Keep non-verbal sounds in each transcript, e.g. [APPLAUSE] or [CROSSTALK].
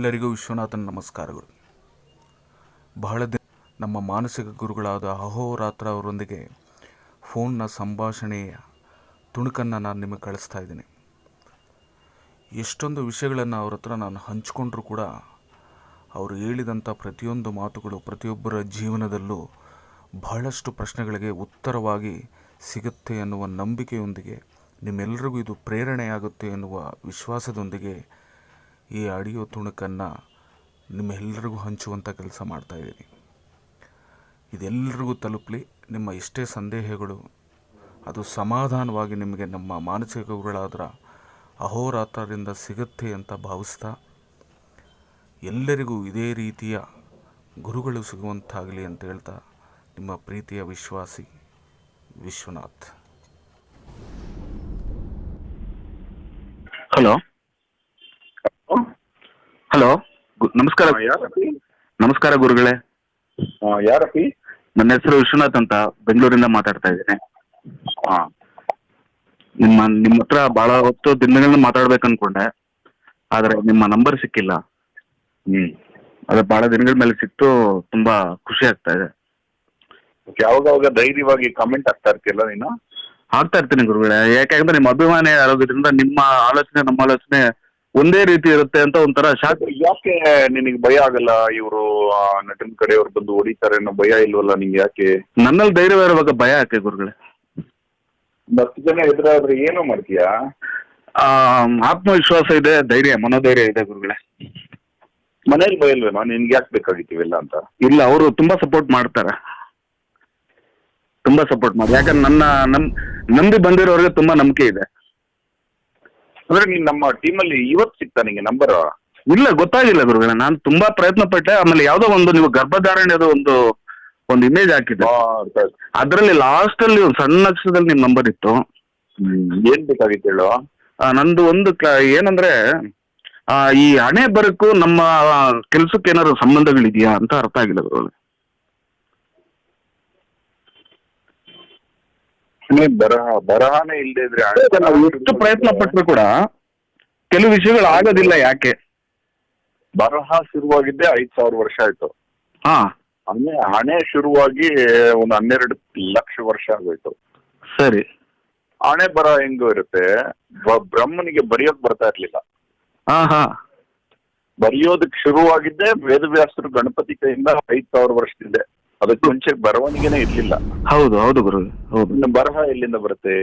ಎಲ್ಲರಿಗೂ ವಿಶ್ವನಾಥನ ನಮಸ್ಕಾರಗಳು. ಬಹಳ ದಿನ ನಮ್ಮ ಮಾನಸಿಕ ಗುರುಗಳಾದ ಅಹೋರಾತ್ರ ಅವರೊಂದಿಗೆ ಫೋನ್ನ ಸಂಭಾಷಣೆಯ ತುಣುಕನ್ನು ನಾನು ನಿಮಗೆ ಕಳಿಸ್ತಾ ಇದ್ದೀನಿ. ಎಷ್ಟೊಂದು ವಿಷಯಗಳನ್ನು ಅವ್ರ ಹತ್ರ ನಾನು ಹಂಚಿಕೊಂಡ್ರೂ ಕೂಡ ಅವರು ಹೇಳಿದಂಥ ಪ್ರತಿಯೊಂದು ಮಾತುಗಳು ಪ್ರತಿಯೊಬ್ಬರ ಜೀವನದಲ್ಲೂ ಬಹಳಷ್ಟು ಪ್ರಶ್ನೆಗಳಿಗೆ ಉತ್ತರವಾಗಿ ಸಿಗುತ್ತೆ ಎನ್ನುವ ನಂಬಿಕೆಯೊಂದಿಗೆ ನಿಮ್ಮೆಲ್ಲರಿಗೂ ಇದು ಪ್ರೇರಣೆಯಾಗುತ್ತೆ ಎನ್ನುವ ವಿಶ್ವಾಸದೊಂದಿಗೆ ಈ ಆಡಿಯೋ ತುಣುಕನ್ನು ನಿಮ್ಮೆಲ್ಲರಿಗೂ ಹಂಚುವಂಥ ಕೆಲಸ ಮಾಡ್ತಾಯಿದ್ದೀನಿ ಇದೆಲ್ಲರಿಗೂ ತಲುಪಲಿ ನಿಮ್ಮ ಎಷ್ಟೇ ಸಂದೇಹಗಳು, ಅದು ಸಮಾಧಾನವಾಗಿ ನಿಮಗೆ ನಮ್ಮ ಮಾನಸಿಕ ಗುರುಗಳಾದ್ರ ಅಹೋರಾತ್ರದಿಂದ ಸಿಗುತ್ತೆ ಅಂತ ಭಾವಿಸ್ತಾ ಎಲ್ಲರಿಗೂ ಇದೇ ರೀತಿಯ ಗುರುಗಳು ಸಿಗುವಂತಾಗಲಿ ಅಂತ ಹೇಳ್ತಾ ನಿಮ್ಮ ಪ್ರೀತಿಯ ವಿಶ್ವಾಸಿ ವಿಶ್ವನಾಥ್ ಹಲೋ ಹಲೋ ನಮಸ್ಕಾರ ಯಾರಪ್ಪಿ? ನಮಸ್ಕಾರ ಗುರುಗಳೇ. ಹಾ, ಯಾರಪ್ಪಿ? ನನ್ನ ಹೆಸರು ವಿಶ್ವನಾಥ್ ಅಂತ ಬೆಂಗಳೂರಿಂದ ಮಾತಾಡ್ತಾ ಇದ್ದೇನೆ. ಹಾ. ನಿಮ್ಮ ನಿಮ್ಮ ಹತ್ರ ಬಹಳ ಹೊತ್ತು ದಿನಗಳನ್ನ ಮಾತಾಡ್ಬೇಕು ಅನ್ಕೊಂಡೆ. ಆದ್ರೆ ನಿಮ್ಮ ನಂಬರ್ ಸಿಕ್ಕಿಲ್ಲ. ಹ್ಮ್. ಅದು ಬಹಳ ದಿನಗಳ ಮೇಲೆ ಸಿಕ್ತು ತುಂಬಾ ಖುಷಿ ಆಗ್ತಾ ಇದೆ. ಯಾವಾಗ ಧೈರ್ಯವಾಗಿ ಕಮೆಂಟ್ ಆಗ್ತಾ ಇರ್ತಿಲ್ಲ ನೀನು? ಆಗ್ತಾ ಇರ್ತೀನಿ ಗುರುಗಳೇ. ಯಾಕೆಂದ್ರೆ ನಿಮ್ಮ ಅಭಿಮಾನಿ ಆರೋಗ್ಯದಿಂದ ನಿಮ್ಮ ಆಲೋಚನೆ ನಮ್ಮ ಆಲೋಚನೆ ಒಂದೇ ರೀತಿ ಇರುತ್ತೆ ಅಂತ ಒಂಥರ ಶಾಕ್. ಯಾಕೆ ನಿನಗೆ ಭಯ ಆಗಲ್ಲ? ಇವರು ನಟನ ಕಡೆಯವ್ರು ಬಂದು ಹೊಡಿತಾರೆ ಅನ್ನೋ ಭಯ ಇಲ್ವಲ್ಲ ನಿಂಗೆ ಯಾಕೆ? ನನ್ನಲ್ಲಿ ಧೈರ್ಯ ಇರುವಾಗ ಭಯ ಯಾಕೆ ಗುರುಗಳೇ? ಹತ್ತು ಜನ ಎದುರಾದ್ರೆ ಏನೋ ಮಾಡ್ತೀಯಾ? ಆ, ಆತ್ಮವಿಶ್ವಾಸ ಇದೆ ಧೈರ್ಯ ಮನೋಧೈರ್ಯ ಇದೆ ಗುರುಗಳೇ. ಮನೇಲಿ ಭಯ ಇಲ್ವೇನೋ? ನಿನ್ಗೆ ಯಾಕೆ ಬೇಕಾಗಿತ್ತು ಇವೆಲ್ಲ ಅಂತ? ಇಲ್ಲ ಅವರು ತುಂಬಾ ಸಪೋರ್ಟ್ ಮಾಡ್ತಾರೆ. ತುಂಬಾ ಸಪೋರ್ಟ್ ಮಾಡಿ. ಯಾಕಂದ್ರೆ ನನ್ನ ನಮ್ ನಂಬಿ ಬಂದಿರೋರಿಗೆ ತುಂಬಾ ನಂಬಿಕೆ ಇದೆ. ಅಂದ್ರೆ ನೀನ್ ನಮ್ಮ ಟೀಮಲ್ಲಿ ಇವತ್ತು ಸಿಗ್ತಾ ನಿಂಗೆ ನಂಬರ್ ಇಲ್ಲ ಗೊತ್ತಾಗಿಲ್ಲ ಗುರುಗಳೇ. ನಾನು ತುಂಬಾ ಪ್ರಯತ್ನ ಪಟ್ಟೆ ಆಮೇಲೆ ಯಾವ್ದೋ ಒಂದು ನೀವು ಗರ್ಭಧಾರಣೆದು ಒಂದು ಒಂದು ಇಮೇಜ್ ಹಾಕಿದ್ದೆ. ಅದರಲ್ಲಿ ಲಾಸ್ಟ್ ಅಲ್ಲಿ ಒಂದು ಸಣ್ಣ ಅಕ್ಷರದಲ್ಲಿ ನಿಮ್ ನಂಬರ್ ಇತ್ತು. ಏನ್ ಬೇಕಾಗಿತ್ತು ಹೇಳು? ಆ, ನಂದು ಒಂದು ಕ- ಏನಂದ್ರೆ ಆ, ಈ ಹಣೆ ಬರಕ್ಕೂ ನಮ್ಮ ಕೆಲ್ಸಕ್ಕೆ ಏನಾದ್ರು ಸಂಬಂಧಗಳಿದೆಯಾ ಅಂತ ಅರ್ಥ ಆಗಿಲ್ಲ ಗುರುಗಳೇ. ನೀನ್ ಬರಹ ಬರಹನೇ ಇಲ್ಲದೆ ಇದ್ರೆ ನಾವು ಎಷ್ಟು ಪ್ರಯತ್ನ ಪಟ್ಟರು ಕೂಡ ಕೆಲವು ವಿಷಯಗಳು ಆಗೋದಿಲ್ಲ ಯಾಕೆ? ಬರಹ ಶುರುವಾಗಿದ್ದೆ ಐದ್ ಸಾವಿರ ವರ್ಷ ಆಯ್ತು. ಹಾ. ಹಣೆ ಹಣೆ ಶುರುವಾಗಿ ಒಂದು ಹನ್ನೆರಡು ಲಕ್ಷ ವರ್ಷ ಆಗೋಯ್ತು. ಸರಿ. ಹಣೆ ಬರ ಹೆಂಗು ಇರುತ್ತೆ ಬ್ರಹ್ಮನಿಗೆ ಬರೆಯೋಕ್ ಬರ್ತಾ ಇರ್ಲಿಲ್ಲ. ಹಾ ಹಾ. ಬರೆಯೋದಕ್ ಶುರುವಾಗಿದ್ದೆ ವೇದವ್ಯಾಸರು ಗಣಪತಿ ಕೈಯಿಂದ ಐದ್ ಸಾವಿರ ವರ್ಷದಿಂದ. ಅದಕ್ಕೆ ಮುಂಚೆ ಬರವಣಿಗೆನೆ ಇರ್ಲಿಲ್ಲ. ಹೌದು ಹೌದು ಗುರು ಹೌದು. ಇನ್ನು ಬರಹ ಎಲ್ಲಿಂದ ಬರುತ್ತೆ?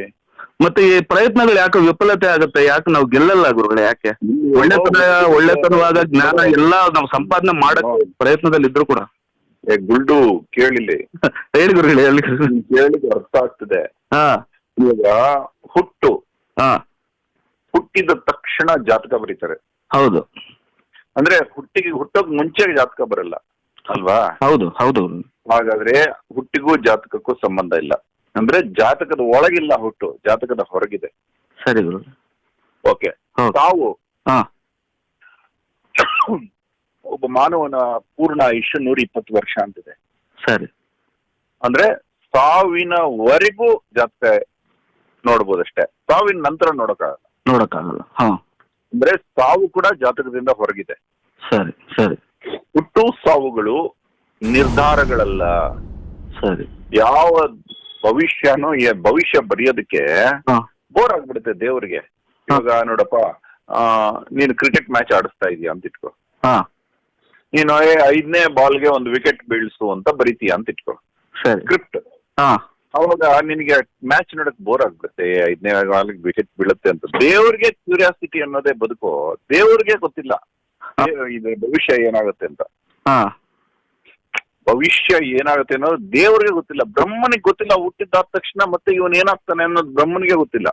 ಮತ್ತೆ ಈ ಪ್ರಯತ್ನಗಳು ಯಾಕೆ ವಿಫಲತೆ ಆಗುತ್ತೆ? ಯಾಕೆ ನಾವು ಗೆಲ್ಲಲ್ಲ ಗುರುಗಳೇ ಯಾಕೆ? ಒಳ್ಳೆತನ ಒಳ್ಳೆತನವಾದ ಜ್ಞಾನ ಎಲ್ಲ ನಾವು ಸಂಪಾದನೆ ಮಾಡಕ್ ಪ್ರಯತ್ನದಲ್ಲಿ ಇದ್ರು ಕೂಡ. ಏ, ಗುಲ್ಡು ಕೇಳಿಲಿ. [LAUGHS] ಹೇಳಿ ಗುರುಗಳೇ ಹೇಳಿ ಕೇಳಿ ಅರ್ಥ ಆಗ್ತದೆ. ಹಾ. ಇವಾಗ ಹುಟ್ಟು. ಹಾ. ಹುಟ್ಟಿದ ತಕ್ಷಣ ಜಾತಕ ಬರೀತಾರೆ. ಹೌದು. ಅಂದ್ರೆ ಹುಟ್ಟಿಗೆ ಹುಟ್ಟೋಕ್ ಮುಂಚೆ ಜಾತಕ ಬರಲ್ಲ. ಅಲ್ವಾ? ಹೌದು ಹೌದು ಹಾಗಾದ್ರೆ ಹುಟ್ಟಿಗೂ ಜಾತಕಕ್ಕೂ ಸಂಬಂಧ ಇಲ್ಲ. ಅಂದ್ರೆ ಜಾತಕದ ಒಳಗಿಲ್ಲ ಹುಟ್ಟು ಜಾತಕದ ಹೊರಗಿದೆ. ಸರಿ ಗುರು. ಓಕೆ. ತಾವು ಹಾ. ಒಬ್ಬ ಮಾನವನ ಪೂರ್ಣ ಆಯುಷ್ಯ ನೂರ ಇಪ್ಪತ್ತು ವರ್ಷ ಅಂತಿದೆ. ಸರಿ. ಅಂದ್ರೆ ಸಾವಿನವರೆಗೂ ಜಾತಕ ನೋಡ್ಬೋದಷ್ಟೇ. ಸಾವಿನ ನಂತರ ನೋಡಕ್ಕಾಗಲ್ಲ. ನೋಡಕ್ಕಾಗಲ್ಲ. ಹಾ. ಅಂದ್ರೆ ಸಾವು ಕೂಡ ಜಾತಕದಿಂದ ಹೊರಗಿದೆ. ಸರಿ ಸರಿ. ಹುಟ್ಟು ಸಾವುಗಳು ನಿರ್ಧಾರಗಳಲ್ಲ. ಸರಿ. ಯಾವ ಭವಿಷ್ಯನೂ ಭವಿಷ್ಯ ಬರೆಯೋದಕ್ಕೆ ಬೋರ್ ಆಗ್ಬಿಡುತ್ತೆ ದೇವ್ರಿಗೆ. ಇವಾಗ ನೋಡಪ್ಪ ನೀನು ಕ್ರಿಕೆಟ್ ಮ್ಯಾಚ್ ಆಡಿಸ್ತಾ ಇದೀಯ ಅಂತ ಇಟ್ಕೋ ನೀನು ಐದನೇ ಬಾಲ್ಗೆ ಒಂದು ವಿಕೆಟ್ ಬೀಳ್ಸು ಅಂತ ಬರೀತೀಯ ಅಂತ ಇಟ್ಕೋ ಸರಿ ಸ್ಕ್ರಿಪ್ಟ್ ಅವಾಗ ನಿನಗೆ ಮ್ಯಾಚ್ ನೋಡಕ್ ಬೋರ್ ಆಗ್ಬಿಡುತ್ತೆ. ಐದನೇ ಬಾಲ್ಗೆ ವಿಕೆಟ್ ಬೀಳುತ್ತೆ ಅಂತ. ದೇವ್ರಿಗೆ ಕ್ಯೂರಿಯಾಸಿಟಿ ಅನ್ನೋದೇ ಬದುಕು. ದೇವ್ರಿಗೆ ಗೊತ್ತಿಲ್ಲ. ಇದು ಭವಿಷ್ಯ ಏನಾಗುತ್ತೆ ಅಂತ. ಭವಿಷ್ಯ ಏನಾಗುತ್ತೆ ಅನ್ನೋದು ದೇವರಿಗೆ ಗೊತ್ತಿಲ್ಲ. ಬ್ರಹ್ಮನಿಗೆ ಗೊತ್ತಿಲ್ಲ ಹುಟ್ಟಿದ್ದಾದ ತಕ್ಷಣ ಮತ್ತೆ ಇವನ್ ಏನಾಗ್ತಾನೆ ಅನ್ನೋದು ಬ್ರಹ್ಮನಿಗೆ ಗೊತ್ತಿಲ್ಲ.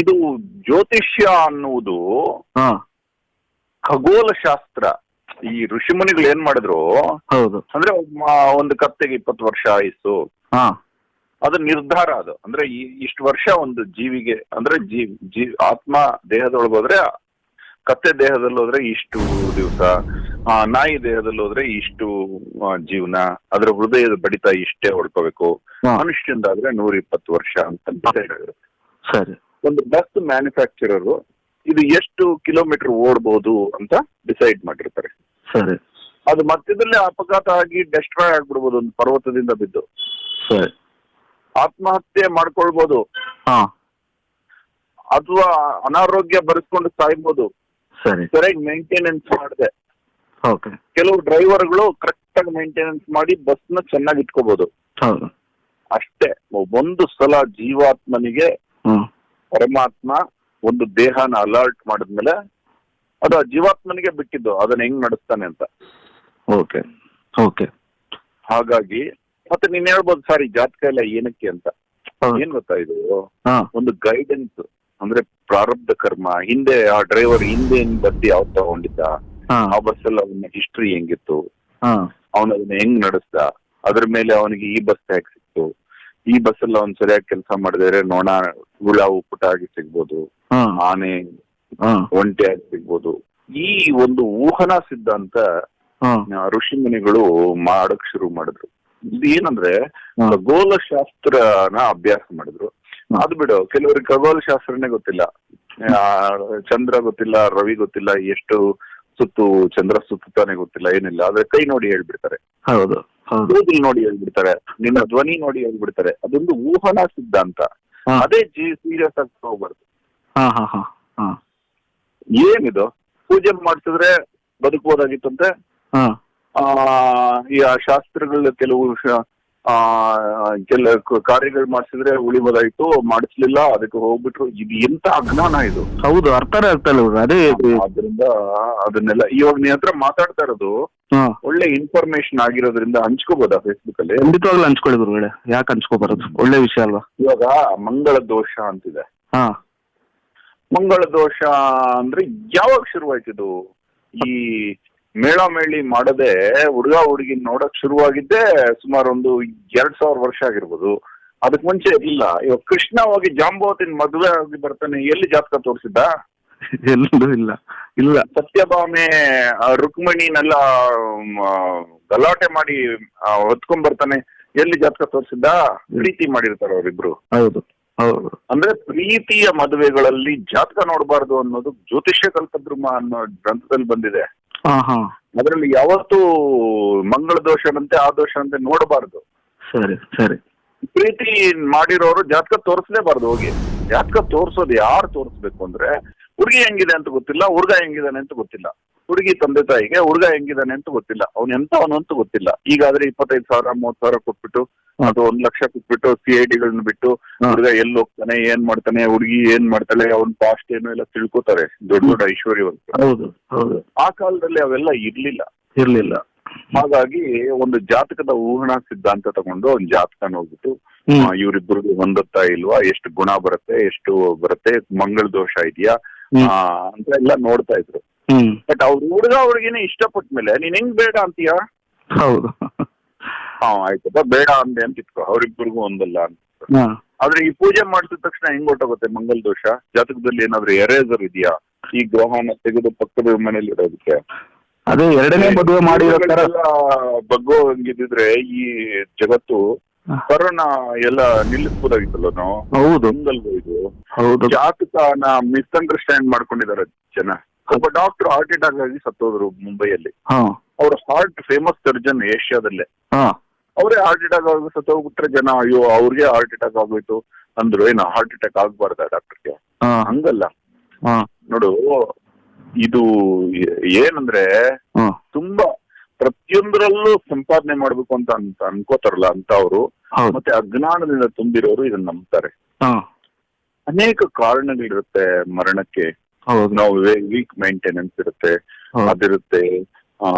ಇದು ಜ್ಯೋತಿಷ್ಯ ಅನ್ನುವುದು ಖಗೋಲ ಶಾಸ್ತ್ರ ಈ ಋಷಿಮುನಿಗಳು ಏನ್ ಮಾಡಿದ್ರು? ಹೌದು. ಅಂದ್ರೆ ಒಂದು ಕತ್ತೆಗೆ ಇಪ್ಪತ್ತು ವರ್ಷ ಆಯಿಸು ಅದು ನಿರ್ಧಾರ ಅದು. ಅಂದ್ರೆ ಇಷ್ಟು ವರ್ಷ ಒಂದು ಜೀವಿಗೆ ಅಂದ್ರೆ ಜೀವ್ ಜೀವ್ ಆತ್ಮ ದೇಹದೊಳಗೋದ್ರೆ ಕತ್ತೆ ದೇಹದಲ್ಲಿ ಹೋದ್ರೆ ಇಷ್ಟು ದಿವಸ ನಾಯಿ ದೇಹದಲ್ಲಿ ಹೋದ್ರೆ ಇಷ್ಟು ಜೀವನ ಅದರ ಹೃದಯದ ಬಡಿತ ಇಷ್ಟೇ ಹೊಡ್ಕೋಬೇಕು. ಮನುಷ್ಯಂದಾದ್ರೆ ನೂರ ಇಪ್ಪತ್ತು ವರ್ಷ ಅಂತ ಹೇಳಿದ್ರು. ಸರಿ. ಒಂದು ಬಸ್ ಮ್ಯಾನುಫ್ಯಾಕ್ಚರರ್ ಇದು ಎಷ್ಟು ಕಿಲೋಮೀಟರ್ ಓಡಬಹುದು ಅಂತ ಡಿಸೈಡ್ ಮಾಡಿರ್ತಾರೆ. ಸರಿ. ಅದು ಮಧ್ಯದಲ್ಲೇ ಅಪಘಾತ ಆಗಿ ಡೆಸ್ಟ್ರಾಯ್ ಆಗ್ಬಿಡ್ಬೋದು ಒಂದು ಪರ್ವತದಿಂದ ಬಿದ್ದು. ಸರಿ. ಆತ್ಮಹತ್ಯೆ ಮಾಡ್ಕೊಳ್ಬಹುದು ಹಾ. ಅಥವಾ ಅನಾರೋಗ್ಯ ಬರೆಸ್ಕೊಂಡು ಸಾಯ್ಬೋದು. ಸರಿ. ಸರಿಯಾಗಿ ಮೇಂಟೆನೆನ್ಸ್ ಮಾಡದೆ. ಓಕೆ ಕೆಲವು ಡ್ರೈವರ್ಗಳು ಕರೆಕ್ಟ್ ಆಗಿ ಮೇಂಟೆನೆನ್ಸ್ ಮಾಡಿ ಬಸ್ನ ಚೆನ್ನಾಗಿ ಇಟ್ಕೋಬಹುದು ಹೌದು. ಅಷ್ಟೇ ಒಂದು ಸಲ ಜೀವಾತ್ಮನಿಗೆ ಹ್ಮ್. ಪರಮಾತ್ಮ ಒಂದು ದೇಹನ ಅಲರ್ಟ್ ಮಾಡಿದ್ಮೇಲೆ ಅದು ಆ ಜೀವಾತ್ಮನಿಗೆ ಬಿಟ್ಟಿದ್ದು ಅದನ್ನ ಹೆಂಗ್ ನಡೆಸ್ತಾನೆ ಅಂತ. Okay okay. ಹಾಗಾಗಿ ಮತ್ತೆ ನೀನ್ ಹೇಳ್ಬೋದು ಸರ್ ಈ ಜಾತಕ ಎಲ್ಲ ಏನಕ್ಕೆ ಅಂತ. ಹೌದು. ಏನ್ ಗೊತ್ತಾ ಇದು? ಹಾ. ಒಂದು ಗೈಡೆನ್ಸ್ ಅಂದ್ರೆ ಪ್ರಾರಬ್ಧ ಕರ್ಮ ಹಿಂದೆ ಆ ಡ್ರೈವರ್ ಹಿಂದೆ ಬಂದು ಯಾವ್ದು ತಗೊಂಡಿದ್ದ? ಆ ಬಸ್ ಅಲ್ಲಿ ಅವನ ಹಿಸ್ಟ್ರಿ ಹೆಂಗಿತ್ತು ಅವನ ಅದನ್ನ ಹೆಂಗ್ ನಡೆಸ್ದ ಅದ್ರ ಮೇಲೆ ಅವನಿಗೆ ಈ ಬಸ್ ಟ್ಯಾಕ್ ಸಿಕ್ತು? ಈ ಬಸ್ ಅಲ್ಲಿ ಅವ್ನ ಸರಿಯಾಗಿ ಕೆಲಸ ಮಾಡಿದ್ರೆ ನೋಣ ಹುಳ ಉಪ್ಪುಟ ಆಗಿ ಸಿಗ್ಬೋದು ಆನೆ ಒಂಟೆ ಆಗಿ ಸಿಗ್ಬೋದು. ಈ ಒಂದು ಊಹನಾ ಸಿದ್ಧಾಂತ ಋಷಿ ಮುನಿಗಳು ಮಾಡಕ್ ಶುರು ಮಾಡಿದ್ರು. ಇದು ಏನಂದ್ರೆ ಖಗೋಲ ಶಾಸ್ತ್ರನ ಅಭ್ಯಾಸ ಮಾಡಿದ್ರು. ಅದು ಬಿಡು ಕೆಲವರಿಗೆ ಖಗೋಲ ಶಾಸ್ತ್ರನೇ ಗೊತ್ತಿಲ್ಲ ಚಂದ್ರ ಗೊತ್ತಿಲ್ಲ ರವಿ ಗೊತ್ತಿಲ್ಲ ಎಷ್ಟು ಸುತ್ತು ಚಂದ್ರ ಸುತ್ತಾನೆ ಗೊತ್ತಿಲ್ಲ ಏನಿಲ್ಲ. ಆದ್ರೆ ಕೈ ನೋಡಿ ಹೇಳ್ಬಿಡ್ತಾರೆ. ಹೌದು ಕೂದಲು ನೋಡಿ ಹೇಳ್ಬಿಡ್ತಾರೆ. ನಿನ್ನ ಧ್ವನಿ ನೋಡಿ ಹೇಳ್ಬಿಡ್ತಾರೆ. ಅದೊಂದು ಊಹನಾ ಸಿದ್ಧಾಂತ. ಅದೇ ಜಿ ಸೀರಿಯಸ್ ಆಗಿ ತಗೋಬಾರ್ದು ಹಾ ಹಾ ಹಾ ಹಾ. ಏನಿದು? ಪೂಜೆ ಮಾಡ್ಸಿದ್ರೆ ಬದುಕಬಹುದಾಗಿತ್ತಂತೆ ಹಾ. ಆ ಶಾಸ್ತ್ರಗಳ ಕೆಲವು ಕೆಲ ಕಾರ್ಯಗಳು ಮಾಡಿಸಿದ್ರೆ ಉಳಿಬೋದಾಯ್ತು ಮಾಡಿಸ್ಲಿಲ್ಲ ಅದಕ್ಕೆ ಹೋಗ್ಬಿಟ್ರು. ಇದು ಎಂತ ಅಜ್ಞಾನ ಇದು? ಹೌದು ಅರ್ಥನೇ ಆಗ್ತಾ ಇಲ್ಲ. ಅದೇ ಆದ್ರಿಂದ ಅದನ್ನೆಲ್ಲ ಇವಾಗ ನೀ ಹತ್ರ ಮಾತಾಡ್ತಾ ಇರೋದು ಒಳ್ಳೆ ಇನ್ಫಾರ್ಮೇಶನ್ ಆಗಿರೋದ್ರಿಂದ ಹಂಚ್ಕೋಬಹುದ ಫೇಸ್ಬುಕ್ ಅಲ್ಲಿ? ಖಂಡಿತವಾಗ್ಲೂ ಹಂಚ್ಕೊಳ್ಳಿ ಗುರುಗಳೇ. ಯಾಕೆ ಹಂಚ್ಕೋಬಾರದು? ಒಳ್ಳೆ ವಿಷಯ ಅಲ್ವಾ? ಇವಾಗ ಮಂಗಳ ದೋಷ ಅಂತಿದೆ. ಹಾ. ಮಂಗಳ ದೋಷ ಅಂದ್ರೆ ಯಾವಾಗ ಶುರುವಾಯ್ತಿದು ಈ ಮೇಳ ಮೇಳಿ ಮಾಡದೆ ಹುಡುಗ ಹುಡುಗಿ ನೋಡಕ್ ಶುರುವಾಗಿದ್ದೇ ಸುಮಾರು ಒಂದು ಎರಡ್ ಸಾವಿರ ವರ್ಷ ಆಗಿರ್ಬೋದು. ಅದಕ್ ಮುಂಚೆ ಇಲ್ಲ. ಇವಾಗ ಕೃಷ್ಣ ಹೋಗಿ ಜಾಂಬವತಿನ ಮದುವೆ ಆಗಿ ಬರ್ತಾನೆ ಎಲ್ಲಿ ಜಾತಕ ತೋರಿಸಿದ್ದ? ಎಲ್ಲೂ ಇಲ್ಲ. ಇಲ್ಲ. ಸತ್ಯಭಾಮೆ ರುಕ್ಮಿಣಿನೆಲ್ಲ ಗಲಾಟೆ ಮಾಡಿ ಹೊತ್ಕೊಂಡ್ ಬರ್ತಾನೆ ಎಲ್ಲಿ ಜಾತಕ ತೋರಿಸಿದ್ದ? ಪ್ರೀತಿ ಮಾಡಿರ್ತಾರ ಅವರಿಬ್ರು. ಹೌದು. ಹೌದು. ಅಂದ್ರೆ ಪ್ರೀತಿಯ ಮದುವೆಗಳಲ್ಲಿ ಜಾತಕ ನೋಡಬಾರ್ದು ಅನ್ನೋದು ಜ್ಯೋತಿಷ್ಯ ಕಲ್ಪದ್ರುಮ ಅನ್ನೋ ಗ್ರಂಥದಲ್ಲಿ ಬಂದಿದೆ. ಹಾ ಹಾ. ಅದರಲ್ಲಿ ಯಾವತ್ತು ಮಂಗಳ ದೋಷನಂತೆ ಆ ದೋಷನಂತೆ ನೋಡಬಾರ್ದು. ಸರಿ ಸರಿ. ಪ್ರೀತಿ ಮಾಡಿರೋರು ಜಾತಕ ತೋರಿಸ್ಲೇಬಾರ್ದು ಹೋಗಿ. ಜಾತಕ ತೋರಿಸೋದು ಯಾರು ತೋರಿಸ್ಬೇಕು ಅಂದ್ರೆ ಹುಡುಗಿ ಹೆಂಗಿದೆ ಅಂತ ಗೊತ್ತಿಲ್ಲ ಹುಡುಗ ಹೆಂಗಿದಾನೆ ಅಂತ ಗೊತ್ತಿಲ್ಲ. ಹುಡುಗಿ ತಂದೆ ತಾಯಿಗೆ ಹುಡುಗ ಹೆಂಗಿದಾನೆ ಅಂತ ಗೊತ್ತಿಲ್ಲ. ಅವ್ನು ಎಂತವನು ಅಂತ ಗೊತ್ತಿಲ್ಲ. ಈಗಾದ್ರೆ ಇಪ್ಪತ್ತೈದು ಸಾವಿರ ಮೂವತ್ ಸಾವಿರ ಕೊಟ್ಬಿಟ್ಟು ಅದು ಒಂದ್ ಲಕ್ಷ ಕೊಟ್ಬಿಟ್ಟು ಸಿ ಐ ಡಿಗಳನ್ನ ಬಿಟ್ಟು. ಹುಡುಗ ಎಲ್ಲಿ ಹೋಗ್ತಾನೆ ಏನ್ ಮಾಡ್ತಾನೆ ಹುಡುಗಿ ಏನ್ ಮಾಡ್ತಾಳೆ ಅವ್ನ ಪಾಸ್ಟ್ ಏನು ಎಲ್ಲ ತಿಳ್ಕೊತಾರೆ. ದೊಡ್ಡ ದೊಡ್ಡ ಐಶ್ವರ್ಯವಂತ ಹೌದು ಆ ಕಾಲದಲ್ಲಿ ಅವೆಲ್ಲ ಇರ್ಲಿಲ್ಲ. ಇರ್ಲಿಲ್ಲ. ಹಾಗಾಗಿ ಒಂದು ಜಾತಕದ ಊಹಣ ಸಿದ್ಧಾಂತ ತಗೊಂಡು ಒಂದು ಜಾತಕ ನೋಡ್ಬಿಟ್ಟು ಇವರಿಬ್ಬರಿಗೆ ಹೊಂದುತ್ತಾ ಇಲ್ವಾ? ಎಷ್ಟು ಗುಣ ಬರುತ್ತೆ? ಎಷ್ಟು ಬರುತ್ತೆ? ಮಂಗಳ ದೋಷ ಇದೆಯಾ ಅಂತ ಎಲ್ಲ ನೋಡ್ತಾ ಇದ್ರು. ಬಟ್ ಅವ್ರ ಹುಡುಗ ಹುಡುಗಿನ ಇಷ್ಟಪಟ್ಟ ಮೇಲೆ ನೀನ್ ಹೆಂಗ್ ಬೇಡ ಅಂತೀಯ? ಹೌದು. ಹಾ ಆಯ್ತು. ಬೇಡ ಅಂದೆ ಅಂತ ಇಟ್ಕೋ. ಅವ್ರಿಬ್ಬರಿಗೂ ಒಂದಲ್ಲ ಅಂತ. ಆದ್ರೆ ಈ ಪೂಜೆ ಮಾಡಿಸಿದ ತಕ್ಷಣ ಹೆಂಗ್ ಹೊಟ್ಟೋಗುತ್ತೆ ಮಂಗಲ್ ದೋಷ? ಜಾತಕದಲ್ಲಿ ಏನಾದ್ರು ಎರೇಸರ್ ಇದೆಯಾ? ಈ ಗ್ರಹನ ತೆಗೆದು ಪಕ್ಕದ ಮನೇಲಿ ಇಡೋದಕ್ಕೆ? ಅದೇ ಎರಡನೇ ಮದುವೆ ಮಾಡಿರೋ ಎಲ್ಲ ಬಗ್ಗೋ ಹಂಗಿದ್ರೆ ಈ ಜಗತ್ತು ಕೊರೋನಾ ಎಲ್ಲ ನಿಲ್ಲಿಸ್ಬೋದಾಗಿತ್ತಲ್ಲ ನಾವು ಹೌದು. ಇದು. ಹೌದು. ಮಿಸ್ ಮಿಸ್ಅಂಡರ್ಸ್ಟ್ಯಾಂಡ್ ಮಾಡ್ಕೊಂಡಿದ್ದಾರೆ ಜನ. ಒಬ್ಬ ಡಾಕ್ಟರ್ ಹಾರ್ಟ್ ಅಟ್ಯಾಕ್ ಆಗಿ ಸತ್ತೋದ್ರು ಮುಂಬೈಯಲ್ಲಿ. ಅವ್ರ ಹಾರ್ಟ್ ಫೇಮಸ್ ಸರ್ಜನ್ ಏಷ್ಯಾದಲ್ಲೇ. ಅವರೇ ಹಾರ್ಟ್ ಅಟ್ಯಾಕ್ ಆಗಿ ಸತ್ತೋಗ್ಬಿಟ್ರೆ ಜನ ಅಯ್ಯೋ ಅವ್ರಿಗೆ ಹಾರ್ಟ್ ಅಟ್ಯಾಕ್ ಆಗೋಯ್ತು. ಅಂದ್ರು ಏನು ಹಾರ್ಟ್ ಅಟ್ಯಾಕ್ ಆಗ್ಬಾರ್ದ ಡಾಕ್ಟರ್ಗೆ ಹಂಗಲ್ಲ. ನೋಡು ಇದು ಏನಂದ್ರೆ ತುಂಬಾ ಪ್ರತಿಯೊಂದರಲ್ಲೂ ಸಂಪಾದನೆ ಮಾಡ್ಬೇಕು ಅಂತ ಅಂತ ಅನ್ಕೋತಾರಲ್ಲ ಅಂತ ಅವರು ಮತ್ತೆ ಅಜ್ಞಾನದಿಂದ ತುಂಬಿರೋರು ಇದನ್ನ ನಂಬ್ತಾರೆ. ಅನೇಕ ಕಾರಣಗಳಿರುತ್ತೆ ಮರಣಕ್ಕೆ. ನಾವು ವೀಕ್ ಮೇಂಟೆನೆನ್ಸ್ ಇರುತ್ತೆ. ಅದಿರುತ್ತೆ ಆ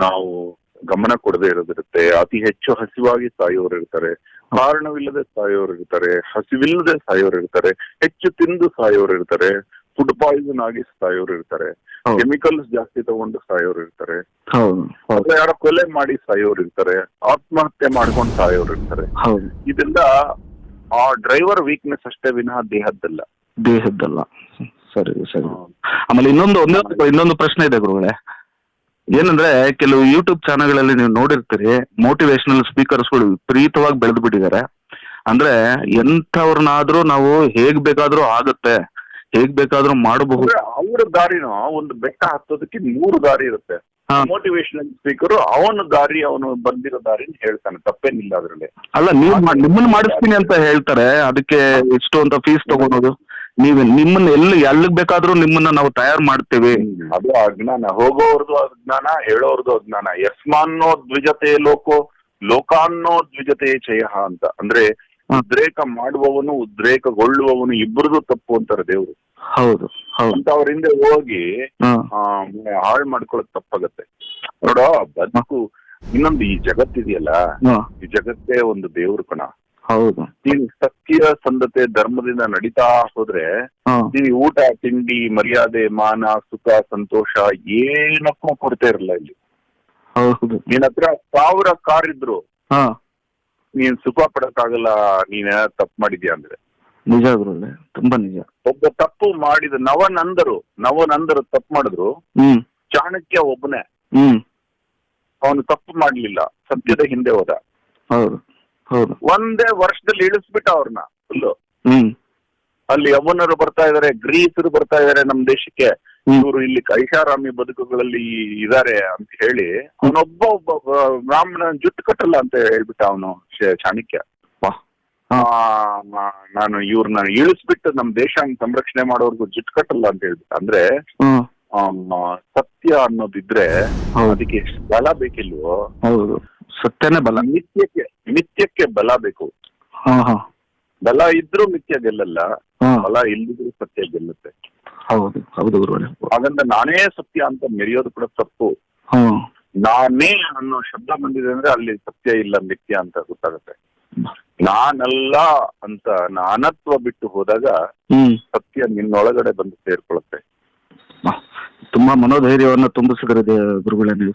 ನಾವು ಗಮನ ಕೊಡದೆ ಇರೋದಿರುತ್ತೆ. ಅತಿ ಹೆಚ್ಚು ಹಸಿವಾಗಿ ಸಾಯೋರು ಇರ್ತಾರೆ. ಕಾರಣವಿಲ್ಲದೆ ಸಾಯೋರು ಇರ್ತಾರೆ. ಹಸಿವಿಲ್ಲದೆ ಸಾಯೋರು ಇರ್ತಾರೆ. ಹೆಚ್ಚು ತಿಂದು ಸಾಯೋರು ಇರ್ತಾರೆ. ಫುಡ್ ಪಾಯ್ಸನ್ ಆಗಿ ಸಾಯೋರು ಇರ್ತಾರೆ. ಕೆಮಿಕಲ್ಸ್ ಜಾಸ್ತಿ ತಗೊಂಡು ಸಾಯೋರು ಇರ್ತಾರೆ. ಯಾರೋ ಕೊಲೆ ಮಾಡಿ ಸಾಯೋರು ಇರ್ತಾರೆ. ಆತ್ಮಹತ್ಯೆ ಮಾಡ್ಕೊಂಡು ಸಾಯೋರು ಇರ್ತಾರೆ. ಇದೆಲ್ಲ ಆ ಡ್ರೈವರ್ ವೀಕ್ನೆಸ್ ಅಷ್ಟೇ ವಿನಃ ದೇಹದ್ದಲ್ಲ. ದೇಹದ್ದಲ್ಲ. ಸರಿ ಸರಿ. ಆಮೇಲೆ ಇನ್ನೊಂದು ಒಂದೇ ಇನ್ನೊಂದು ಪ್ರಶ್ನೆ ಇದೆ ಗುರುಗಳೇ. ಏನಂದ್ರೆ ಕೆಲವು ಯೂಟ್ಯೂಬ್ ಚಾನೆಲ್ಗಳಲ್ಲಿ ನೀವು ನೋಡಿರ್ತೀರಿ ಮೋಟಿವೇಶನಲ್ ಸ್ಪೀಕರ್ಸ್ಗಳು ವಿಪರೀತವಾಗಿ ಬೆಳೆದು ಬಿಟ್ಟಿದ್ದಾರೆ. ಅಂದ್ರೆ ಎಂಥವ್ರನ್ನಾದ್ರೂ ನಾವು ಹೇಗ್ ಬೇಕಾದ್ರೂ ಆಗುತ್ತೆ ಹೇಗ್ ಬೇಕಾದ್ರೂ ಮಾಡಬಹುದು. ಅವ್ರ ದಾರಿನ ಒಂದು ಬೆಟ್ಟ ಹತ್ತೋದಕ್ಕೆ ಮೂರು ದಾರಿ ಇರುತ್ತೆ. ಮೋಟಿವೇಶನಲ್ ಸ್ಪೀಕರ್ ಅವನ ದಾರಿ ಅವನು ಬಂದಿರೋ ದಾರಿನ ಹೇಳ್ತಾನೆ ತಪ್ಪೇನಿಲ್ಲ ಅದ್ರಲ್ಲಿ. ಅಲ್ಲ ನೀವು ನಿಮ್ಮನ್ನ ಮಾಡಿಸ್ತೀನಿ ಅಂತ ಹೇಳ್ತಾರೆ ಅದಕ್ಕೆ ಎಷ್ಟು ಅಂತ ಫೀಸ್ ತಗೊಳೋದು ನೀವು ನಿಮ್ಮನ್ನ ಎಲ್ಲಿ ಎಲ್ಲಿಗ್ ಬೇಕಾದ್ರೂ ನಿಮ್ಮನ್ನ ನಾವು ತಯಾರು ಮಾಡ್ತೇವೆ. ಅದು ಅಜ್ಞಾನ. ಹೋಗೋರ್ದು ಅಜ್ಞಾನ ಹೇಳೋರ್ದು ಅಜ್ಞಾನ. ಯಸ್ಮಾನ್ನೋ ದ್ವಿಜತೆ ಲೋಕೋ ಲೋಕಾನ್ನೋ ದ್ವಿಜತೆ ಚಯ ಅಂತ. ಅಂದ್ರೆ ಉದ್ರೇಕ ಮಾಡುವವನು ಉದ್ರೇಕಗೊಳ್ಳುವವನು ಇಬ್ಬರದು ತಪ್ಪು ಅಂತಾರೆ ದೇವ್ರು. ಹೌದು ಅಂತ ಅವ್ರ ಹಿಂದೆ ಹೋಗಿ ಹಾಳು ಆ, ಹಾಳ್ ಮಾಡ್ಕೊಳ್ಳೋದು ತಪ್ಪಾಗತ್ತೆ. ನೋಡೋ ಬದುಕು ಇನ್ನೊಂದು ಈ ಜಗತ್ತಿದೆಯಲ್ಲ. ಈ ಜಗತ್ತೇ ಒಂದು ದೇವ್ರ ಕಣ. ಹೌದು. ನೀವು ಸತ್ಯ ಸಂದತೆ ಧರ್ಮದಿಂದ ನಡೀತಾ ಹೋದ್ರೆ ನೀವು ಊಟ ತಿಂಡಿ ಮರ್ಯಾದೆ ಮಾನ ಸುಖ ಸಂತೋಷ ಏನಕ್ಕೂ ಕೊಡ್ತಾ ಇರಲ್ಲ ಇಲ್ಲಿ. ಹೌದು. ನಿನ್ ಹತ್ರ ಸಾವಿರ ಕಾರ್ ಇದ್ರು. ನೀನ್ ಸುಖ ಪಡಕ್ಕಾಗಲ್ಲ ನೀನ್ ತಪ್ಪು ಮಾಡಿದ್ಯಾ ಅಂದ್ರೆ? ನಿಜ ತುಂಬಾ ನಿಜ. ಒಬ್ಬ ತಪ್ಪು ಮಾಡಿದ ನವನಂದರು ನವನಂದರು ತಪ್ಪು ಮಾಡಿದ್ರು. ಚಾಣಕ್ಯ ಒಬ್ಬನೇ. ಹ್ಮ್. ಅವನು ತಪ್ಪು ಮಾಡ್ಲಿಲ್ಲ. ಸತ್ಯದ ಹೋದ ಹೌದು. ಹೌದು. ಒಂದೇ ವರ್ಷದಲ್ಲಿ ಇಳಿಸ್ಬಿಟ್ಟ ಅವ್ರನ್ನ ಫುಲ್ಲು ಅಲ್ಲಿ ಯವನರು ಬರ್ತಾ ಇದಾರೆ ಗ್ರೀಸರು ಬರ್ತಾ ಇದಾರೆ ನಮ್ ದೇಶಕ್ಕೆ. ಇವರು ಇಲ್ಲಿ ಐಷಾರಾಮಿ ಬದುಕುಗಳಲ್ಲಿ ಇದಾರೆ ಅಂತ ಹೇಳಿ ಅವನೊಬ್ಬ ಒಬ್ಬ ಬ್ರಾಹ್ಮಣ ಜುಟ್ಟು ಕಟ್ಟಲ್ಲ ಅಂತ ಹೇಳ್ಬಿಟ್ಟ ಅವನು ಚಾಣಕ್ಯ. ನಾನು ಇವ್ರನ್ನ ಇಳಿಸ್ಬಿಟ್ಟು ನಮ್ ದೇಶ ಸಂರಕ್ಷಣೆ ಮಾಡೋರ್ಗು ಜುಟ್ಟು ಕಟ್ಟಲ್ಲ ಅಂತ ಹೇಳ್ಬಿಟ್ಟು. ಅಂದ್ರೆ ಸತ್ಯ ಅನ್ನೋದಿದ್ರೆ ಅದಕ್ಕೆ ಎಷ್ಟು ಬಲ ಬೇಕಿಲ್ವೋ? ಸತ್ಯನೇ ಬಲ. ನಿತ್ಯಕ್ಕೆ ನಿತ್ಯಕ್ಕೆ ಬಲ ಬೇಕು. ಹಾ ಹಾ. ಬಲ ಇದ್ರೂ ನಿತ್ಯ ಗೆಲ್ಲಲ್ಲ ಬಲ ಇಲ್ಲದಿದ್ರು ಸತ್ಯ ಗೆಲ್ಲುತ್ತೆ. ಹೌದು ಹೌದು ಗುರುಗಳೇ ಹಾಗಂತ ನಾನೇ ಸತ್ಯ ಅಂತ ಮೆರೆಯೋದು ಕೂಡ ತಪ್ಪು. ನಾನೇ ಅನ್ನೋ ಶಬ್ದ ಬಂದಿದೆ ಅಂದ್ರೆ ಅಲ್ಲಿ ಸತ್ಯ ಇಲ್ಲ ಮಿಥ್ಯ ಅಂತ ಗೊತ್ತಾಗುತ್ತೆ. ನಾನಲ್ಲ ಅಂತ ನಾನತ್ವ ಬಿಟ್ಟು ಹೋದಾಗ ಸತ್ಯ ನಿನ್ನೊಳಗಡೆ ಬಂದು ಸೇರ್ಕೊಳ್ಳುತ್ತೆ. ತುಂಬಾ ಮನೋಧೈರ್ಯವನ್ನ ತುಂಬಿಸಿದ್ರೆ ಗುರುಗಳೇ ನೀವು.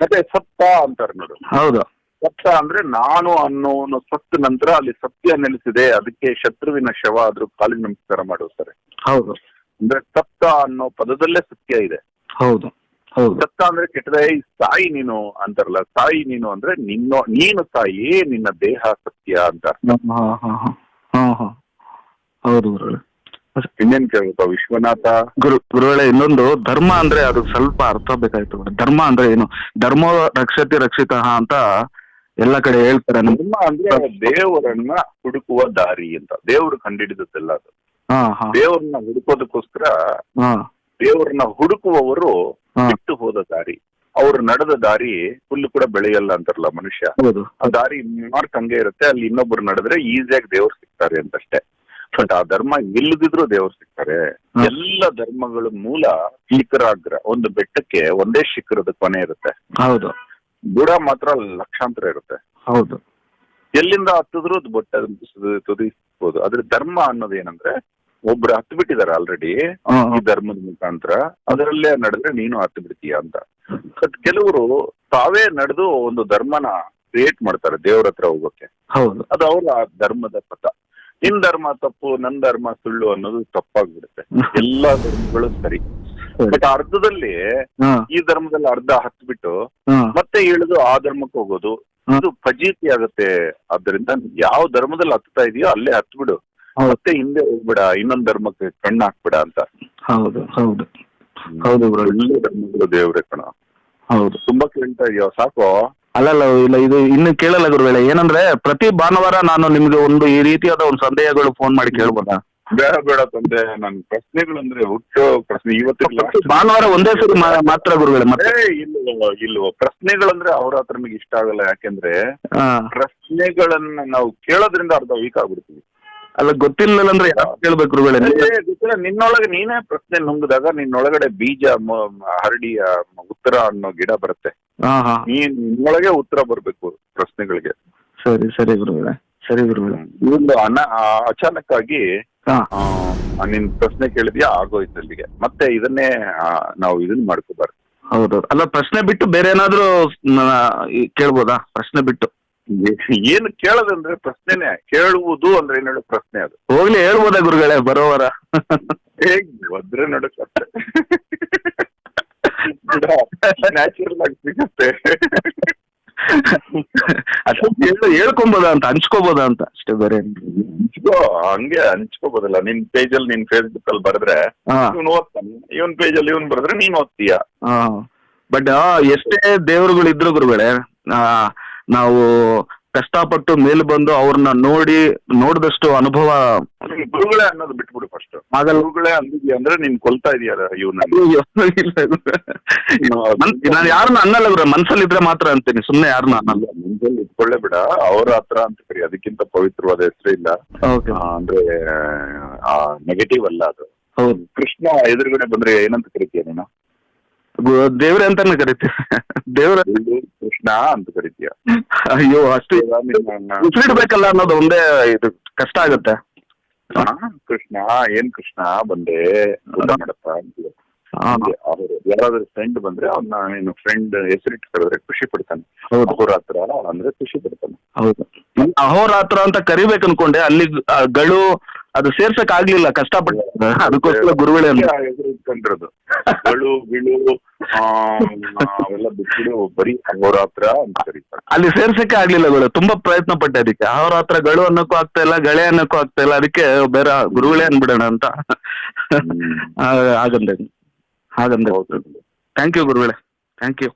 ಮತ್ತೆ ಸತ್ತ ಅಂತಾರೆ ನೋಡು. ಹೌದು. ಸತ್ತ ಅಂದ್ರೆ ನಾನು ಅನ್ನೋನು ಸತ್ತ ನಂತರ ಅಲ್ಲಿ ಸತ್ಯ ನೆಲೆಸಿದೆ ಅದಕ್ಕೆ ಶತ್ರುವಿನ ಶವ ಆದ್ರೂ ಕಾಲಿನ ನಮಸ್ಕಾರ ಮಾಡುತ್ತಾರೆ ಹೌದು. ಅಂದ್ರೆ ಸತ್ತ ಅನ್ನೋ ಪದದಲ್ಲೇ ಸತ್ಯ ಇದೆ. ಹೌದು ಹೌದು. ಸತ್ತ ಅಂದ್ರೆ ಕೆಟ್ಟದೇ ಸಾಯಿ ನೀನು ಅಂತಾರಲ್ಲ ಸಾಯಿ ನೀನು ಅಂದ್ರೆ ನಿನ್ನ ನೀನು ಸಾಯಿ ನಿನ್ನ ದೇಹ ಸತ್ಯ ಅಂತ. ಹೌದು ಇನ್ನೇನ್ ಕೇಳ್ಬೇಕು? ವಿಶ್ವನಾಥ ಗುರು ಗುರುಗಳೇ ಇನ್ನೊಂದು ಧರ್ಮ ಅಂದ್ರೆ ಅದು ಸ್ವಲ್ಪ ಅರ್ಥ ಬೇಕಾಯ್ತು ಧರ್ಮ ಅಂದ್ರೆ ಏನು? ಧರ್ಮ ರಕ್ಷತೆ ರಕ್ಷಿತ ಅಂತ ಎಲ್ಲ ಕಡೆ ಹೇಳ್ತಾರೆ. ಧರ್ಮ ಅಂದ್ರೆ ದೇವರನ್ನ ಹುಡುಕುವ ದಾರಿ ಅಂತ. ದೇವರು ಕಂಡಿಡಿದದ್ದೆಲ್ಲ ಅದು. ದೇವರನ್ನ ಹುಡುಕೋದಕ್ಕೋಸ್ಕರ ದೇವರನ್ನ ಹುಡುಕುವವರು ಬಿಟ್ಟು ಹೋದ ದಾರಿ. ಅವ್ರು ನಡೆದ ದಾರಿ ಹುಲ್ಲು ಕೂಡ ಬೆಳೆಯಲ್ಲ ಅಂತಾರಲ್ಲ ಮನುಷ್ಯ. ಆ ದಾರಿ ಮಾರ್ಕ್ ಹಂಗೆ ಇರುತ್ತೆ. ಅಲ್ಲಿ ಇನ್ನೊಬ್ರು ನಡೆದ್ರೆ ಈಸಿಯಾಗಿ ದೇವ್ರು ಸಿಗ್ತಾರೆ ಅಂತಷ್ಟೇ. ಬಟ್ ಆ ಧರ್ಮ ಇಲ್ಲದಿದ್ರು ದೇವ್ರು ಸಿಗ್ತಾರೆ. ಎಲ್ಲ ಧರ್ಮಗಳ ಮೂಲ ಶಿಖರಾಗ್ರ ಒಂದು ಬೆಟ್ಟಕ್ಕೆ ಒಂದೇ ಶಿಖರದ ಕೊನೆ ಇರುತ್ತೆ. ಹೌದು. ಬುಡ ಮಾತ್ರ ಲಕ್ಷಾಂತರ ಇರುತ್ತೆ. ಹೌದು. ಎಲ್ಲಿಂದ ಹತ್ತಿದ್ರು ಅದು ಬೊಟ್ಟ ತುದಿಸ್ಬೋದು ಆದ್ರೆ ಧರ್ಮ ಅನ್ನೋದು ಏನಂದ್ರೆ ಒಬ್ರು ಹತ್ತು ಬಿಟ್ಟಿದ್ದಾರೆ ಆಲ್ರೆಡಿ ಈ ಧರ್ಮದ ಮುಖಾಂತರ. ಅದರಲ್ಲೇ ನಡೆದ್ರೆ ನೀನು ಹತ್ತು ಬಿಡ್ತೀಯ ಅಂತ. ಬಟ್ ಕೆಲವರು ತಾವೇ ನಡೆದು ಒಂದು ಧರ್ಮನ ಕ್ರಿಯೇಟ್ ಮಾಡ್ತಾರೆ ದೇವ್ರ ಹತ್ರ ಹೋಗೋಕೆ ಹೌದು. ಅದು ಅವರ ಧರ್ಮದ ಪಥ. ನಿನ್ ಧರ್ಮ ತಪ್ಪು ನನ್ ಧರ್ಮ ಸುಳ್ಳು ಅನ್ನೋದು ತಪ್ಪಾಗ್ಬಿಡುತ್ತೆ. ಎಲ್ಲಾ ಧರ್ಮಗಳು ಸರಿ. ಬಟ್ ಅರ್ಧದಲ್ಲಿ ಈ ಧರ್ಮದಲ್ಲಿ ಅರ್ಧ ಹತ್ಬಿಟ್ಟು ಮತ್ತೆ ಇಳಿದು ಆ ಧರ್ಮಕ್ಕೆ ಹೋಗೋದು. ಇದು ಫಜೀತಿ ಆಗುತ್ತೆ. ಆದ್ರಿಂದ ಯಾವ ಧರ್ಮದಲ್ಲಿ ಹತ್ತಾ ಇದೆಯೋ ಅಲ್ಲೇ ಹತ್ಬಿಡು. ಮತ್ತೆ ಹಿಂದೆ ಹೋಗ್ಬಿಡ ಇನ್ನೊಂದ್ ಧರ್ಮಕ್ಕೆ ಕಣ್ಣು ಹಾಕ್ಬಿಡ ಅಂತ. ಹೌದು ಹೌದು. ಹೌದು ಧರ್ಮಗಳು ದೇವ್ರೆ ಕಣ. ಹೌದು. ತುಂಬಾ ಕೇಳ್ತಾ ಇದೆಯೋ ಸಾಕು? ಅಲ್ಲಲ್ಲ ಇಲ್ಲ ಇದು ಇನ್ನು ಕೇಳಲ್ಲ ಗುರುಗಳೇ. ಏನಂದ್ರೆ ಪ್ರತಿ ಭಾನುವಾರ ನಾನು ನಿಮ್ಗೆ ಒಂದು ಈ ರೀತಿಯಾದ ಒಂದು ಸಂದೇಹಗಳು ಫೋನ್ ಮಾಡಿ ಕೇಳ್ಬೋದಾ? ಬೇಡ ಬೇಡ ತಂದೆ. ನನ್ ಪ್ರಶ್ನೆಗಳಂದ್ರೆ ಹುಟ್ಟು ಪ್ರಶ್ನೆ. ಇವತ್ತು ಭಾನುವಾರ ಒಂದೇ ಸರಿ ಮಾ- ಮಾತ್ರ ಗುರುಗಳೇ ಮತ್ತೆ? ಏ ಇಲ್ವೋ ಇಲ್ವೋ ಪ್ರಶ್ನೆಗಳಂದ್ರೆ ಅವ್ರ ಹತ್ರ ನಮಗೆ ಇಷ್ಟ ಆಗಲ್ಲ. ಯಾಕೆಂದ್ರೆ ಹಾ. ಪ್ರಶ್ನೆಗಳನ್ನ ನಾವು ಕೇಳೋದ್ರಿಂದ ಅರ್ಧ ವೀಕ್ ಆಗ್ಬಿಡ್ತೀವಿ. ಅಲ್ಲ ಗೊತ್ತಿಲ್ಲ ಅಂದ್ರೆ ಯಾಕೆ ಕೇಳ್ಬೇಕು ಗುರುಗಳೇ? ಗೊತ್ತಿಲ್ಲ. ನಿನ್ನೊಳಗೆ ನೀನೇ ಪ್ರಶ್ನೆ ನುಂಗಿದಾಗ ನಿನ್ನೊಳಗಡೆ ಬೀಜ ಮ- ಮ- ಹರಡಿ ಆ ಮ- ಉತ್ತರ ಅನ್ನೋ ಗಿಡ ಬರುತ್ತೆ. ಹಾ ಹಾ. ನೀನ್ ನಿನ್ನೊಳಗೆ ಉತ್ತರ ಬರ್ಬೇಕು ಪ್ರಶ್ನೆಗಳಿಗೆ. ಸರಿ ಸರಿ ಗುರುಗಳೇ ಸರಿ ಗುರುಗಳೇ. ಒಂದು ಅನ ಅಚಾನಕ್ ಆಗಿ ನಿನ್ ಪ್ರಶ್ನೆ ಕೇಳಿದ್ಯಾ ಆಗೋಯ್ತು ಅಲ್ಲಿಗೆ. ಮತ್ತೆ ಇದನ್ನೇ ನಾವು ಇದನ್ನ ಮಾಡ್ಕೋಬಾರ್ದು. ಹೌದು ಅಲ್ಲ ಪ್ರಶ್ನೆ ಬಿಟ್ಟು ಬೇರೆ ಏನಾದ್ರೂ ಕೇಳ್ಬೋದಾ? ಪ್ರಶ್ನೆ ಬಿಟ್ಟು. ಏನು ಕೇಳೋದಂದ್ರೆ ಪ್ರಶ್ನೆನೆ ಕೇಳುವುದು ಅಂದ್ರೆ ಏನ್ ಹೇಳೋ ಪ್ರಶ್ನೆ ಅದು. ಹೋಗ್ಲಿ ಹೇಳ್ಬೋದಾ ಗುರುಗಳೇ ಬರೋವರ? ಹೇಗ್ ಒದ್ರೆ ನಡುಕತ್ತೆ ನ್ಯಾಚುರಲ್ ಆಗಿ ಸಿಗುತ್ತೆ. ಹೇಳ್- ಹೇಳ್ಕೊಂಬೋದಾ ಅಂತ ಹಂಚ್ಕೋಬೋದ ಅಂತ? ಅಷ್ಟೇ ಬೇರೆ. ಹಂಚ್ಕೋ ಹಂಗೆ ಹಂಚ್ಕೋಬೋದಲ್ಲ. ನಿನ್ ಪೇಜ್ ಅಲ್ಲಿ ನಿನ್ ಫೇಸ್ಬುಕ್ ಅಲ್ಲಿ ಬರೆದ್ರೆ ಇವ್ನು ಓದ್ತಾನೆ. ಇವನ್ ಪೇಜ್ ಅಲ್ಲಿ ಇವನ್ ಬರೆದ್ರೆ ನೀನ್ ಓದ್ತೀಯ. ಬಟ್ ಎಷ್ಟೇ ದೇವರುಗಳು ಇದ್ರು ಗುರುಗಳೇ ನಾವು ಕಷ್ಟಪಟ್ಟು ಮೇಲೆ ಬಂದು ಅವ್ರನ್ನ ನೋಡಿ ನೋಡಿದಷ್ಟು ಅನುಭವ ಗುರುಗಳೇ ಅನ್ನೋದು ಬಿಟ್ಬಿಡು ಫಸ್ಟ್ ಆಗಲ್ಲ ಗುರುಗಳೇ ಅಂದಿದ್ಯಾ ಅಂದ್ರೆ ನೀನ್ ಕೊಲ್ತಾ ಇದೀಯಲ್ಲ ಇವನ್ನ. ನಾನು ಯಾರನ್ನ ಅನ್ನಲ್ಲ ಗುರು ಮನ್ಸಲ್ಲಿದ್ರೆ ಮಾತ್ರ ಅಂತೀನಿ ಸುಮ್ಮನೆ ಯಾರನ್ನ ಅನ್ನಲ್ಲ. ಮನ್ಸಲ್ಲಿ ಇಟ್ಕೊಳ್ಳೇ ಬಿಡ ಅವ್ರ ಹತ್ರ ಅಂತ ಕರಿ ಅದಕ್ಕಿಂತ ಪವಿತ್ರವಾದ ಹೆಸರು ಇಲ್ಲ. ಅಂದ್ರೆ ನೆಗೆಟಿವ್ ಅಲ್ಲ ಅದು. ಹೌದು. ಕೃಷ್ಣ ಎದುರುಗಡೆ ಬಂದ್ರೆ ಏನಂತ ಕರಿತೀಯ ನೀನು? ದೇವ್ರೆ ಅಂತಾನೆ ಕರಿತೀವಿ ದೇವ್ರ. ಕೃಷ್ಣ ಅಂತ ಕರಿತೀಯ. ಅಯ್ಯೋ ಅಷ್ಟು ಉಸಿರಿಡ್ಬೇಕಲ್ಲ ಅನ್ನೋದು ಒಂದೇ ಇದು ಕಷ್ಟ ಆಗುತ್ತೆ. ಕೃಷ್ಣ ಏನ್ ಕೃಷ್ಣ? ಬಂದೆ. ಮಾಡಪ್ಪ ಹಂಗೆ ಯಾರಾದ್ರೂ ಫ್ರೆಂಡ್ ಬಂದ್ರೆ ಅವ್ನ ನೀನು ಫ್ರೆಂಡ್ ಹೆಸರಿಟ್ಟು ಕರೆದ್ರೆ ಖುಷಿ ಪಡ್ತಾನೆ. ಅಹೋರಾತ್ರ ಅವ್ರ ಅಂದ್ರೆ ಖುಷಿ ಪಡ್ತಾನೆ. ಹೌದು. ಅಹೋರಾತ್ರ ಅಂತ ಕರಿಬೇಕು ಅನ್ಕೊಂಡೆ. ಅಲ್ಲಿ ಗಳು ಅದು ಸೇರ್ಸಕ್ ಆಗ್ಲಿಲ್ಲ ಕಷ್ಟಪಟ್ಟು. ಅದಕ್ಕೋಸ್ಕರ ಗುರುಗಳೇ ಹೆಸರು ಇಟ್ಕೊಂಡಿರೋದು ಗಳು ಗಿಳು ಬಿಟ್ಬಿಡು ಬರೀ ಅವ್ರ ಹತ್ರ ಅಲ್ಲಿ ಸೇರ್ಸಕ್ಕೆ ಆಗ್ಲಿಲ್ಲ ಗಳು ತುಂಬಾ ಪ್ರಯತ್ನ ಪಟ್ಟೆ ಅದಕ್ಕೆ. ಹತ್ರ ಗಳು ಅನ್ನಕ್ಕೂ ಆಗ್ತಾ ಇಲ್ಲ ಗಳೆ ಅನ್ನಕ್ಕೂ ಆಗ್ತಾ ಇಲ್ಲ ಅದಕ್ಕೆ ಬೇರೆ ಗುರುಗಳೇ ಅನ್ಬಿಡೋಣ ಅಂತ. ಹಾಗಂದೆ ಹಾಗಂದೆ ಹೌದು. ಥ್ಯಾಂಕ್ ಯು ಗುರುಗಳೇ. Thank you